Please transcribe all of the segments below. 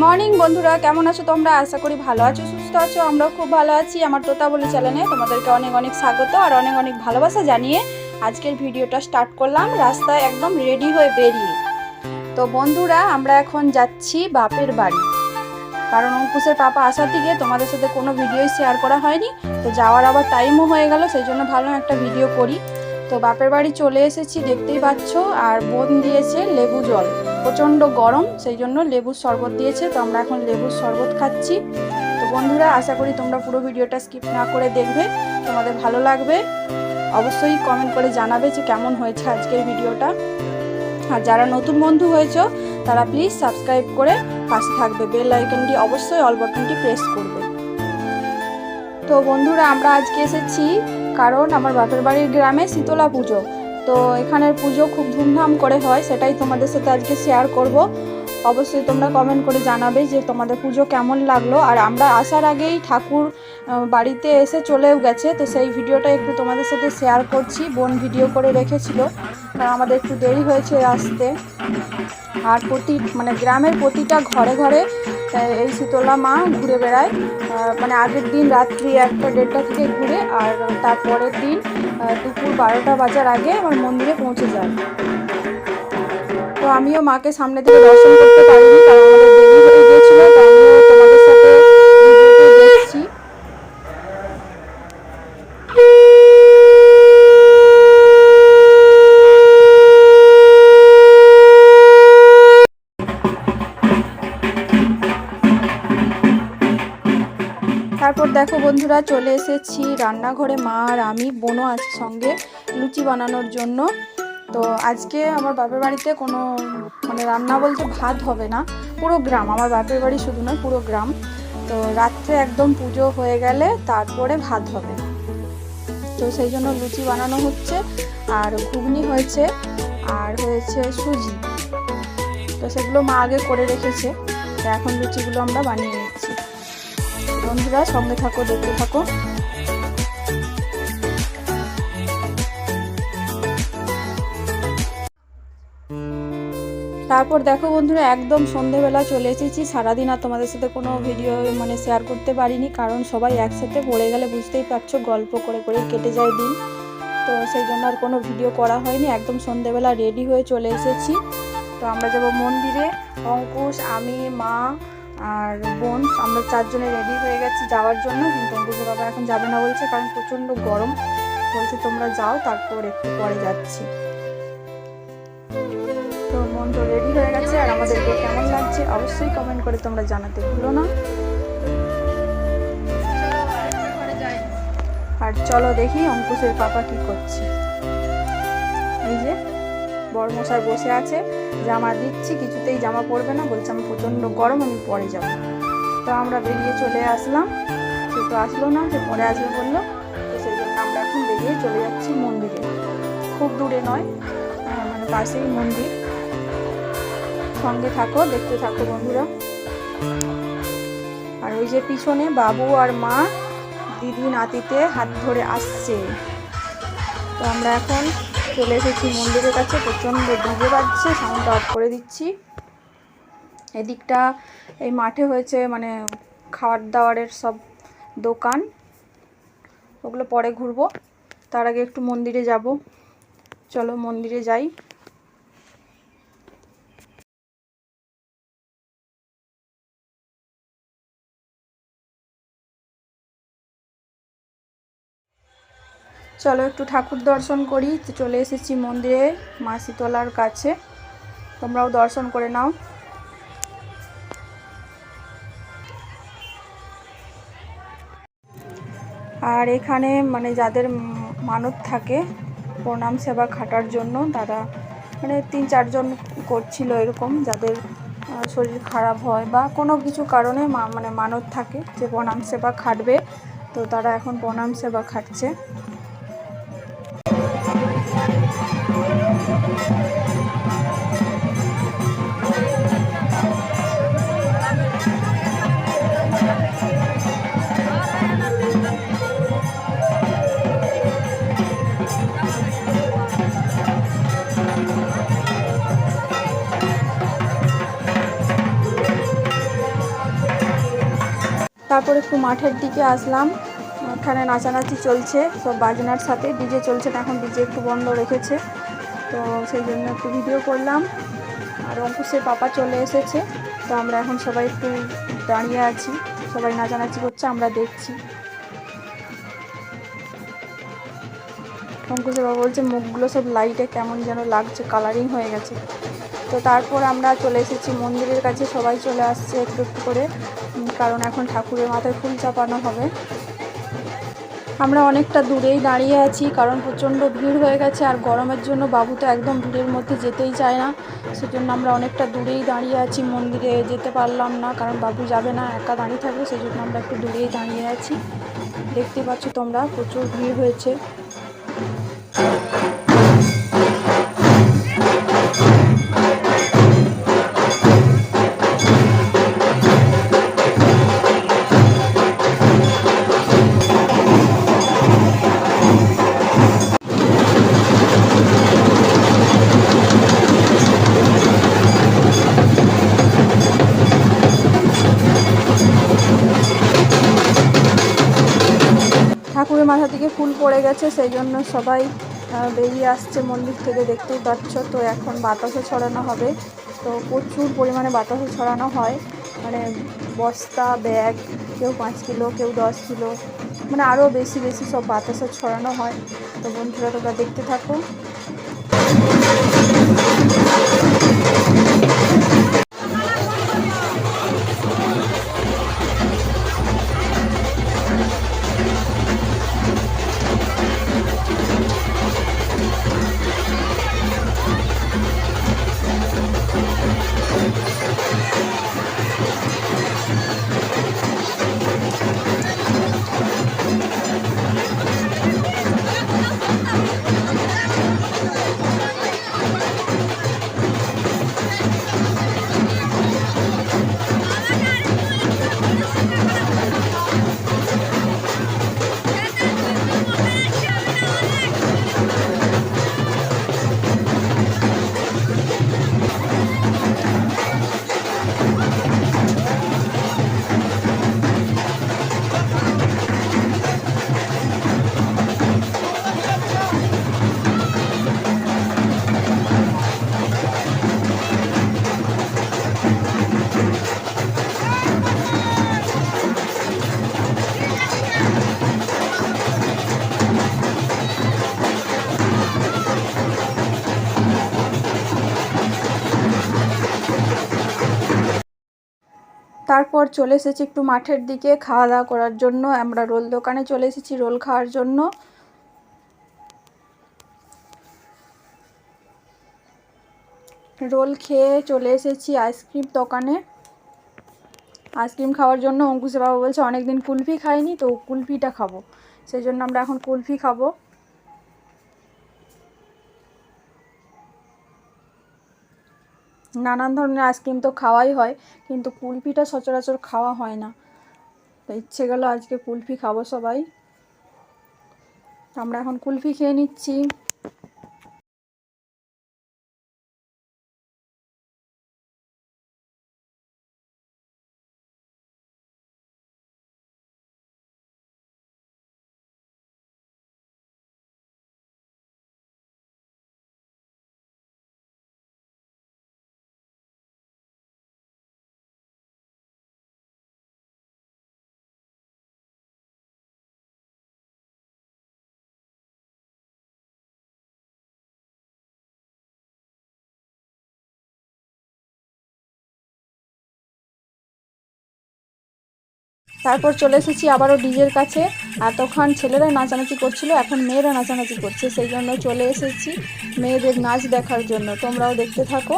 Morning বন্ধুরা, কেমন আছো তোমরা? আশা করি ভালো আছো, সুস্থ আছো, আমরাও খুব ভালো আছি। আমার তোতা বলে চ্যানেলে তোমাদেরকে অনেক অনেক স্বাগত আর অনেক অনেক ভালোবাসা জানিয়ে আজকের ভিডিওটা স্টার্ট করলাম। রাস্তায় একদম রেডি হয়ে বেরিয়ে। তো বন্ধুরা, আমরা এখন যাচ্ছি বাপের বাড়ি। কারণ অঙ্কুশের পাপা আসার থেকে তোমাদের সাথে কোনো ভিডিওই শেয়ার করা হয়নি। তো যাওয়ার আবার টাইমও হয়ে গেল, সেই জন্য ভালো একটা ভিডিও করি। তো বাপের বাড়ি চলে এসেছি, দেখতেই পাচ্ছ, আর বোন দিয়েছে লেবু জল। প্রচণ্ড গরম, সেই জন্য লেবুর শরবত দিয়েছে। তো আমরা এখন লেবুর শরবত খাচ্ছি। তো বন্ধুরা, আশা করি তোমরা পুরো ভিডিওটা স্কিপ না করে দেখবে। তোমাদের ভালো লাগবে। অবশ্যই কমেন্ট করে জানাবে যে কেমন হয়েছে আজকের ভিডিওটা। আর যারা নতুন বন্ধু হয়েছো, তারা প্লিজ সাবস্ক্রাইব করে পাশে থাকবে। বেল আইকনটি অবশ্যই অল বাটনটি প্রেস করবে। তো বন্ধুরা, আমরা আজকে এসেছি কারণ আমার বাপের বাড়ির গ্রামে শীতলা পুজো। তো এখানের পুজো খুব ধুমধাম করে হয়, সেটাই তোমাদের সাথে আজকে শেয়ার করব। অবশ্যই তোমরা কমেন্ট করে জানাবে যে তোমাদের পুজো কেমন লাগল। আর আমরা আসার আগেই ঠাকুর বাড়িতে এসে চলেও গেছে, তো সেই ভিডিওটা একটু তোমাদের সাথে শেয়ার করছি। বোন ভিডিও করে রেখেছিল, কারণ আমাদের একটু দেরি হয়েছে আসতে। আর প্রতি মানে গ্রামের প্রতিটা ঘরে ঘরে এই শীতলা মা ঘুরে বেড়ায়। মানে আগের দিন রাত্রি একটা দেড়টা থেকে ঘুরে আর তারপরের দিন দুপুর বারোটা বাজার আগে আমার মন্দিরে পৌঁছে যায়। তো আমিও মাকে সামনে থেকে দর্শন করতে পারিনি, কারণ আমাদের দেরি হয়ে গিয়েছিল দেখো বন্ধুরা, চলে এসেছি রান্নাঘরে। মা আর আমি, বোনও আছে সঙ্গে লুচি বানানোর জন্য। তো আজকে আমার বাপের বাড়িতে কোনো মানে রান্না বলতে ভাত হবে না, পুরো গ্রাম। আমার বাপের বাড়ি শুধু নয়, পুরো গ্রাম। তো রাত্রে একদম পুজো হয়ে গেলে তারপরে ভাত হবে। তো সেই জন্য লুচি বানানো হচ্ছে, আর ঘুগনি হয়েছে, আর হয়েছে সুজি। তো সেগুলো মা আগে করে রেখেছে, তো এখন লুচিগুলো আমরা বানিয়ে নিচ্ছি। বন্ধুরা, সঙ্গে থাকো, দেখতে থাকো। তারপর দেখো বন্ধুরা, একদম সন্ধেবেলা চলে এসেছি। সারাদিন আর তোমাদের সাথে কোনো ভিডিও মানে শেয়ার করতে পারিনি, কারণ সবাই একসাথে পড়ে গেলে বুঝতেই পারছ, গল্প করে করে কেটে যায় দিন। তো সেই জন্য আর কোনো ভিডিও করা হয়নি, একদম সন্ধেবেলা রেডি হয়ে চলে এসেছি। তো আমরা যাব মন্দিরে। অঙ্কুশ, আমি, মা আর বোন, আমরা চারজনে রেডি হয়ে গেছি যাওয়ার জন্য। কিন্তু অঙ্কুশের বাবা এখন যাবে না বলছে, কারণ প্রচণ্ড গরম। বলছে, তোমরা যাও, তারপর একটু পরে যাচ্ছি। তো মন তো রেডি হয়ে গেছে, আর আমাদেরকে কেমন লাগছে অবশ্যই কমেন্ট করে তোমরা জানাতে ভুলো না। আর চলো দেখি অঙ্কুশের পাপা কি করছে। মশাই বসে আছে, জামা দিচ্ছি, কিছুতেই জামা পরবে না, বলছে আমি প্রচণ্ড গরম, আমি পরে যাব। তো আমরা বেরিয়ে চলে আসলাম। সে তো আসলো না, সে পরে আসবে বলল। তো সেই জন্য আমরা এখন বেরিয়ে চলে যাচ্ছি মন্দিরে। খুব দূরে নয় মানে পাশেই মন্দির। সঙ্গে থাকো, দেখতে থাকো বন্ধুরা। আর ওই যে পিছনে বাবু আর মা, দিদি নাতিতে হাত ধরে আসছে। তো আমরা এখন চলে এসেছি মন্দিরের কাছে, প্রচণ্ড ডুবে বাজছে সাউন্ডটা অফ করে দিচ্ছি। এদিকটা এই মাঠে হয়েছে মানে খাওয়ার দাওয়ারের সব দোকান। ওগুলো পরে ঘুরবো। তার আগে একটু মন্দিরে যাব। চলো মন্দিরে যাই। চলো একটু ঠাকুর দর্শন করি। চলে এসেছি মন্দিরে, মা শীতলার কাছে। তোমরাও দর্শন করে নাও। আর এখানে মানে যাদের মানত থাকে, প্রণাম সেবা খাটার জন্য তারা মানে তিন চারজন করছিল এরকম, যাদের শরীর খারাপ হয় বা কোনো কিছু কারণে মানে মানত থাকে যে প্রণাম সেবা খাটবে। তো তারা এখন প্রণাম সেবা খাটছে। তারপর একটু মাঠের দিকে আসলাম। ওখানে নাচানাচি চলছে, সব বাজনার সাথে ডিজে চলছে এখন ডিজে একটু বন্ধ রেখেছে। তো সেই জন্য একটু ভিডিও করলাম। আর অঙ্কুশের পাপা চলে এসেছে, তো আমরা এখন সবাই একটু দাঁড়িয়ে আছি। সবাই নাচানাচি করছে আমরা দেখছি। অঙ্কুশের বাবা বলছে, মুখগুলো সব লাইটে কেমন যেন লাগছে কালারিং হয়ে গেছে। তো তারপর আমরা চলে এসেছি মন্দিরের কাছে, সবাই চলে আসছে একটু একটু করে কারণ এখন ঠাকুরের মাথায় ফুল চাপানো হবে। আমরা অনেকটা দূরেই দাঁড়িয়ে আছি, কারণ প্রচণ্ড ভিড় হয়ে গেছে আর গরমের জন্য বাবু তো একদম ভিড়ের মধ্যে যেতেই চায় না। সেজন্য আমরা অনেকটা দূরেই দাঁড়িয়ে আছি, মন্দিরে যেতে পারলাম না, কারণ বাবু যাবে না, একা দাঁড়িয়ে থাকবে, সেজন্য আমরা একটু দূরেই দাঁড়িয়ে আছি। দেখতে পাচ্ছ তোমরা, প্রচুর ভিড় হয়েছে। গেছে সেই জন্য সবাই বেরিয়ে আসছে মন্দির থেকে, দেখতেই পাচ্ছ। তো এখন বাতাসও ছড়ানো হবে। তো প্রচুর পরিমাণে বাতাসও ছড়ানো হয়। মানে বস্তা, ব্যাগ, কেউ পাঁচ কিলো, কেউ দশ কিলো মানে আরও বেশি বেশি সব বাতাসও ছড়ানো হয়। তো বন্ধুরা, তোমরা দেখতে থাকো। তারপর চলে এসেছি একটু মাঠের দিকে, খাওয়া দাওয়া করার জন্য। আমরা রোল দোকানে চলে এসেছি রোল খাওয়ার জন্য। রোল খেয়ে চলে এসেছি আইসক্রিম দোকানে। আইসক্রিম খাওয়ার জন্য অঙ্কুশে বাবা বলছে, অনেকদিন কুলফি খাইনি, তো কুলফিটা খাব। সেই জন্য আমরা এখন কুলফি খাব। নানান ধরনের আইসক্রিম তো খাওয়াই হয়, কিন্তু কুলফিটা সচরাচর খাওয়া হয় না। তো ইচ্ছে গেল আজকে কুলফি খাব সবাই। আমরা এখন কুলফি খেয়ে নিচ্ছি। তারপর চলে এসেছি আবারও ডিজের কাছে। আর তখন ছেলেরা নাচানাচি করছিল, এখন মেয়েরা নাচানাচি করছে, সেই জন্য চলে এসেছি মেয়েদের নাচ দেখার জন্য। তোমরাও দেখতে থাকো।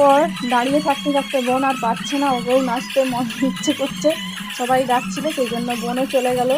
তারপর দাঁড়িয়ে থাকতে থাকতে বোন আর পাচ্ছে না, ওকেও নাচতে মন ইচ্ছে করছে। সবাই ডাকছিল, সেই জন্য বোনও চলে গেল।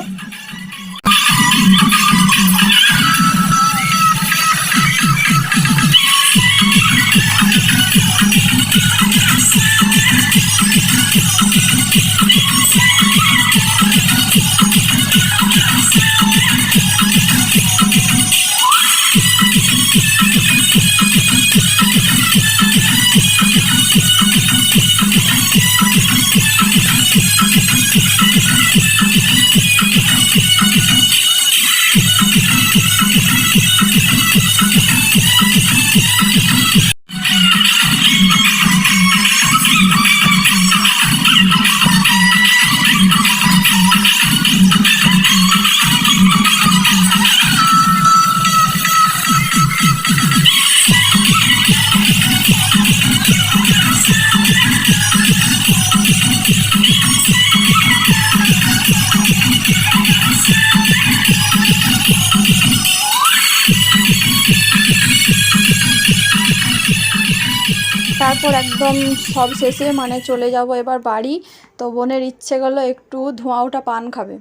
তারপর একদম সব শেষে মানে চলে যাব এবার বাড়ি। তো বোনের ইচ্ছে গেলো একটু ধোঁয়া ওঠা পান খাবে।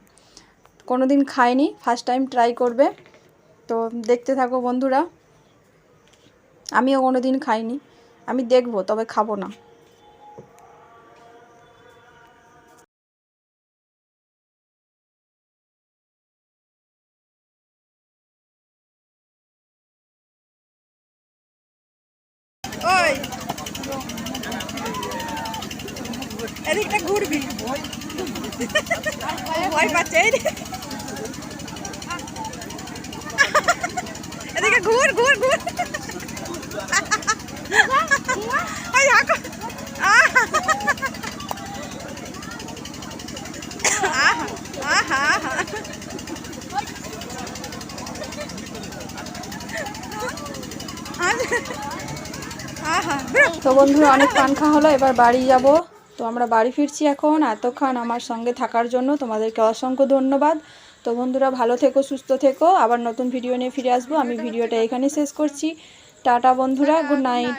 কোনো দিন খায়নি ফার্স্ট টাইম ট্রাই করবে। তো দেখতে থাকো বন্ধুরা। আমিও কোনো দিন খাইনি। আমি দেখব, তবে খাব না। এদিকটা ঘুরবি। ভয় পাচ্ছে এদিকে ঘুর ঘুর ঘুর। তো বন্ধুরা, অনেক পান খাওয়া হলো, এবার বাড়ি যাব। তো আমরা বাড়ি ফিরছি এখন, এতক্ষণ আমার সঙ্গে থাকার জন্য তোমাদেরকে অসংখ্য ধন্যবাদ। তো বন্ধুরা, ভালো থেকো, সুস্থ থেকো। আবার নতুন ভিডিও নিয়ে ফিরে আসব। আমি ভিডিওটা এখানে শেষ করছি। টাটা বন্ধুরা গুড নাইট